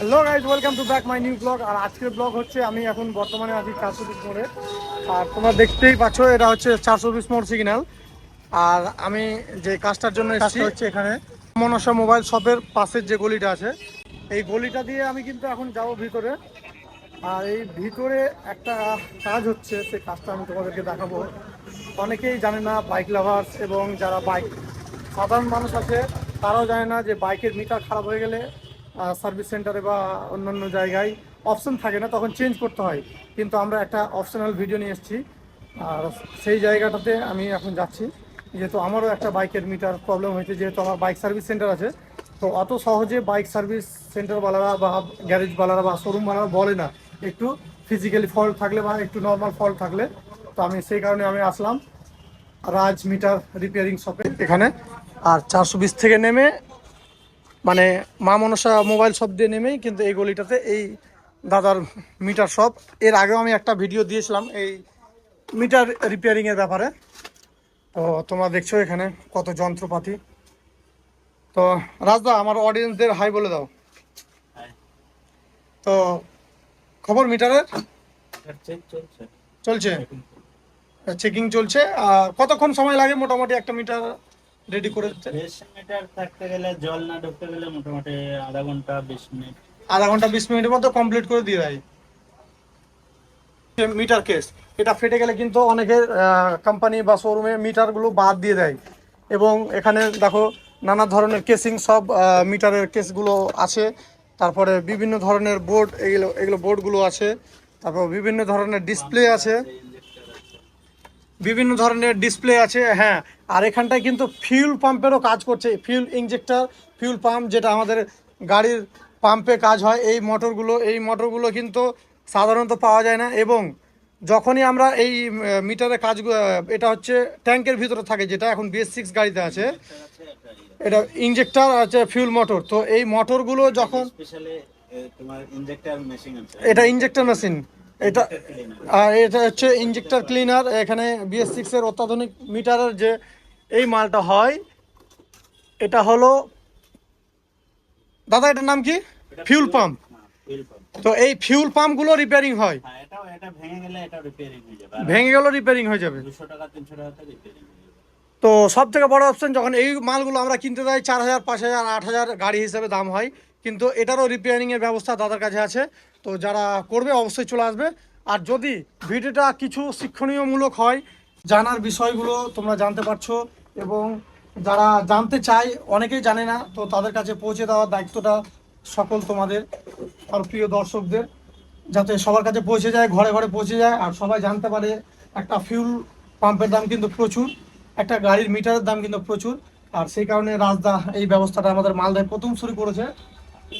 Hello guys welcome to back my new blog আর আজকের blog হচ্ছে আমি এখন বর্তমানে আছি চারশো বিশ মোড়ে। আর তোমরা দেখতেই পাচ্ছ এটা হচ্ছে চারশো বিশ মোড় সিগন্যাল আর আমি যে কাজটার জন্য এসেছি হচ্ছে এখানে। মনসা মোবাইল শপের পাশের যে গলিটা আছে এই গলিটা দিয়ে আমি কিন্তু এখন যাব ভিতরে। আর এই ভিতরে একটা কাজ হচ্ছে সেই কাজটা আমি তোমাদেরকে দেখাবো। অনেকেই জানে না বাইক লাভার্স এবং যারা বাইক সাধারণ মানুষ আছে তারাও জানে না যে বাইকের মিটার খারাপ হয়ে গেলে সার্ভিস সেন্টারে বা অন্যান্য জায়গায় অপশন থাকে না, তখন চেঞ্জ করতে হয়। কিন্তু আমরা একটা অপশনাল ভিডিও নিয়ে এসেছি। আর সেই জায়গাটাতে আমি এখন যাচ্ছি। যেহেতু আমারও একটা বাইকের মিটার প্রবলেম হয়েছে, যেহেতু আমার বাইক সার্ভিস সেন্টার আছে, তো অত সহজে বাইক সার্ভিস সেন্টারওয়ালারা বা গ্যারেজওয়ালারা বা শোরুমওয়ালারা বলে না। একটু ফিজিক্যালি ফল্ট থাকলে বা একটু নর্মাল ফল্ট থাকলে। তো আমি সেই কারণে আমি আসলাম। রাজ মিটার রিপেয়ারিং শপে এখানে আর চারশো বিশ থেকে নেমে মানে মা মনসা মোবাইল শপ দিয়ে নেমেই কিন্তু এই গলিটাতে এই দাদার মিটার শপ এর আগেও আমি একটা ভিডিও দিয়েছিলাম এই মিটার রিপেয়ারিংয়ের ব্যাপারে। তো তোমরা দেখছ এখানে কত যন্ত্রপাতি। তো রাজদা আমার অডিয়েন্সদের হাই বলে দাও। তো খবর মিটারের? চলছে। চেকিং চলছে। আর কতক্ষণ সময় লাগে? মোটামুটি একটা মিটার রেডি করে দিতে দেড়শো মিটার থাকতে গেলে জল না ঢুকতে গেলে মোটামুটি আধা ঘণ্টা বিশ মিনিট। আধা ঘণ্টা বিশ মিনিটের মধ্যে কমপ্লিট করে দিয়ে দেয়। মিটার কেস এটা ফেটে গেলে কিন্তু অনেকের কোম্পানি বা শোরুমে মিটারগুলো বাদ দিয়ে দেয়। এবং এখানে দেখো নানা ধরনের কেসিং সব মিটারের কেসগুলো আছে। তারপরে বিভিন্ন ধরনের বোর্ড এগুলো এগুলো বোর্ডগুলো আছে। তারপর বিভিন্ন ধরনের ডিসপ্লে আছে। বিভিন্ন ধরনের ডিসপ্লে আছে হ্যাঁ। আর এখানটায় কিন্তু ফিউল পাম্পেরও কাজ করছে ফিউল ইঞ্জেক্টর ফিউল পাম্প যেটা আমাদের গাড়ির পাম্পে কাজ হয় এই মোটরগুলো এই মোটরগুলো কিন্তু সাধারণত পাওয়া যায় না এবং যখনই আমরা এই মিটারে কাজ এটা হচ্ছে ট্যাঙ্কের ভিতরে থাকে যেটা এখন বিএস সিক্স গাড়িতে আছে এটা ইঞ্জেক্টর আছে ফিউল মোটর তো এই মোটরগুলো যখন এটা ইঞ্জেক্টর মেশিন এটা আর এটা হচ্ছে ইঞ্জেক্টর ক্লিনার এখানে বিএস সিক্সের অত্যাধুনিক মিটারের যে এই মালটা হয় এটা হলো দাদা এটার নাম কি? ফিউল পাম্প তো এই ফিউল ভেঙে গেলে রিপেয়ারিং হয়ে। গেল হয়ে তিনশো টাকাতে রিপেয়ারিং হয়ে যাবে। তো সব থেকে বড় অপশন যখন এই মালগুলো আমরা কিনতে যাই চার হাজার পাঁচ হাজার আট হাজার গাড়ি হিসেবে দাম হয়। কিন্তু এটারও রিপেয়ারিংয়ের ব্যবস্থা দাদার কাছে আছে। তো যারা করবে অবশ্যই চলে আসবে। আর যদি ভিডিওটা কিছু শিক্ষণীয়মূলক হয় জানার বিষয়গুলো তোমরা জানতে পারছ। এবং যারা জানতে চায়, অনেকেই জানে না, তো তাদের কাছে পৌঁছে দেওয়ার দায়িত্বটা সকল তোমাদের আর প্রিয় দর্শকদের, যাতে সবার কাছে পৌঁছে যায়, ঘরে ঘরে পৌঁছে যায়। আর সবাই জানতে পারে, একটা ফিউল পাম্পের দাম কিন্তু প্রচুর, একটা গাড়ির মিটারের দাম কিন্তু প্রচুর। আর সেই কারণে রাজদা এই ব্যবস্থাটা আমাদের মালদায় প্রথম শুরু করেছে।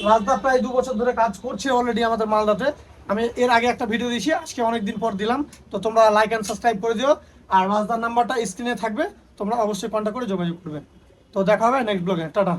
রাজদা প্রায় দু বছর ধরে কাজ করছে অলরেডি আমাদের মালদাতে। আমি এর আগে একটা ভিডিও দিয়েছি, আজকে অনেক দিন পর দিলাম। তো তোমরা লাইক অ্যান্ড সাবস্ক্রাইব করে দিও। আর রাজদার নাম্বারটা স্ক্রিনে থাকবে। তোমরা অবশ্যই কন্ট্যাক্ট করে যোগাযোগ করবে। তো দেখা হবে নেক্সট ব্লগে টাটা।